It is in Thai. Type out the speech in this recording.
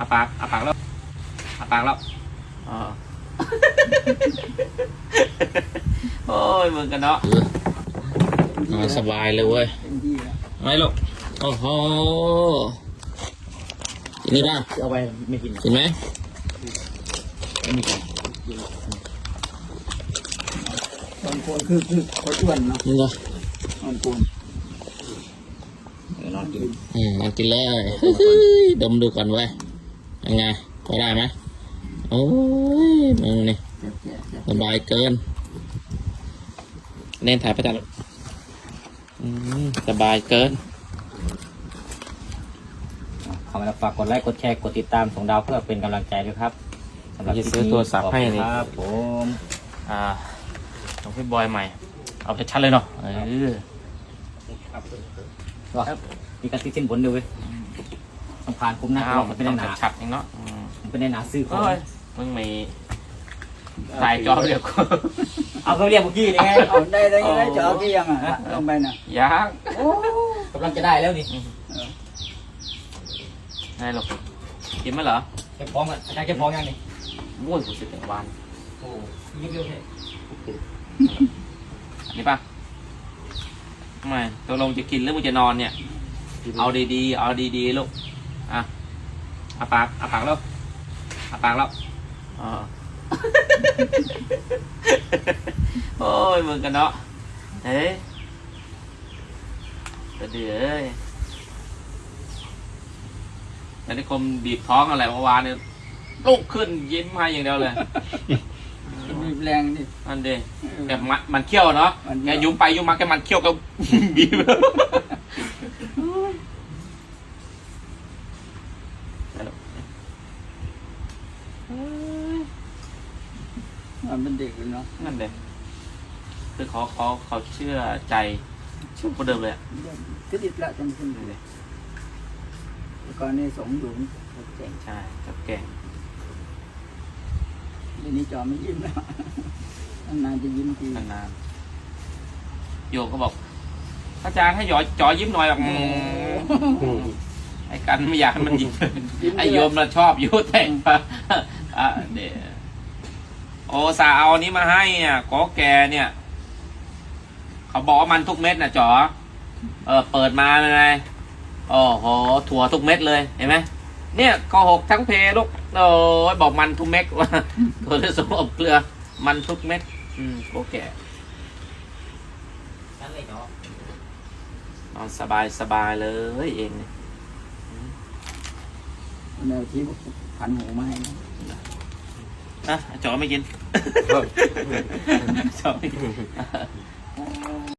อาปากอาปากแล้วอาปากแล้วอ๋อโอ้ยมึงกันเนาะนอนสบายเลยเว้ยเต็มที่แล้วไม่หรอกโอ้โหกินนี่ได้เอาไปไม่กินกินไหมไม่กินตอนโคนคือคือคนอ้วนเนาะนี่ก็ตอนโคนนอนกินอืมมันกินเลยดมดูก่อนเว้ ยยังไงพอได้ไหมโอ้ยมึงนี่แจ๊บแจ๊บแจ๊บสบายเกินเน้นถ่ายประจันอืมสบายเกินขอมาฝากกดไลค์กดแชร์กดติดตามส่งดาวเพื่อเป็นกำลังใจด้วยครับสำหรับจะคลิปซื้อนี้โทรศัพท์ให้นี่ขอบคุณครับผมอ่าของพี่บอยใหม่ เอาชัดๆเลยเนาะเออว่ามีการติดสินบนด้วยเว้ย ต้องผ่านคุ้มนะเอาเรามันเป็นต้ในองหนาชัดๆอย่างเนาะอืมเป็นในหนาซื้อของโอ้ยมึงมีถ่ายจอเรียกกูเอาเขาเรียกเมื่อกี้นี่ไงเอาได้ได้ได้จะเอากี่ยังอะลงไปน่ะยากกำลังจะได้แล้วนี่ได้หรอกกินไหมเหรอเก็บพร้อมกันอาจารย์เก็บพร้อมยังนี่บ้วนสุดสิบวันโอ้ยเยอะๆเลยอันนี้ปะไม่ตัวลงจะกินหรือมึงจะนอนเนี่ย เอาดีๆ เอาดีๆ ลูก อะอาปากอาปากแล้วอาปากแล้วอ๋อโอ้ยมึงกันเนาะเฮ้ยกระเดือเอ้ยแต่ที่คมบีบท้องอะไรเมื่อวานเนี่ยลุกขึ้นยิ้มให้อย่างเดียวเลยมีแรงนี่นั่นเด้แกมันมันเขี้ยวเนาะมันแกเขี้ยวยุมไปยุมมาแกมันเขี้ยวก็บีบ มันเป็นเด็กเลยเนาะนั่นเด้คือเขาเขาเขาเชื่อใจเชื่อคนเดิมเลยอะก็ติดละจนขึ้นนั่นเด้ก่อนนี้สงหยุงเจ๋งใช่กับแก่งเดี๋ยวนี้จอไม่ยิ้มแล้วนานๆจะยิ้มทีนานๆโยมก็บอกอาจารย์ให้หยอจอยิ้มหน่อยหรอกอืมไอ้กันไม่อยากให้มันยิ้มไอ้โยมมันชอบอยุแต่งมาอะเดี๋ยว โอสาเอาอันนี้มาให้อะกอแกเนี่ย เขาบอกว่ามันทุกเม็ดนะจ๋อเออเปิดมาเป็นไงโอ้โหถั่วทุกเม็ดเลยเห็นไหมเนี่ยกหกทั้งเพลูกโอ้ยบอกมันทุกเม็ดว่าถั่วลิสงอบเกลือ มันทุกเม็ด อืมโอเคนั่นเลยเนาะนอนสบายสบายเลยเองเนี่ยแนวที่พันหูมาให้ นะอะจอไม่กินจอไม่กิน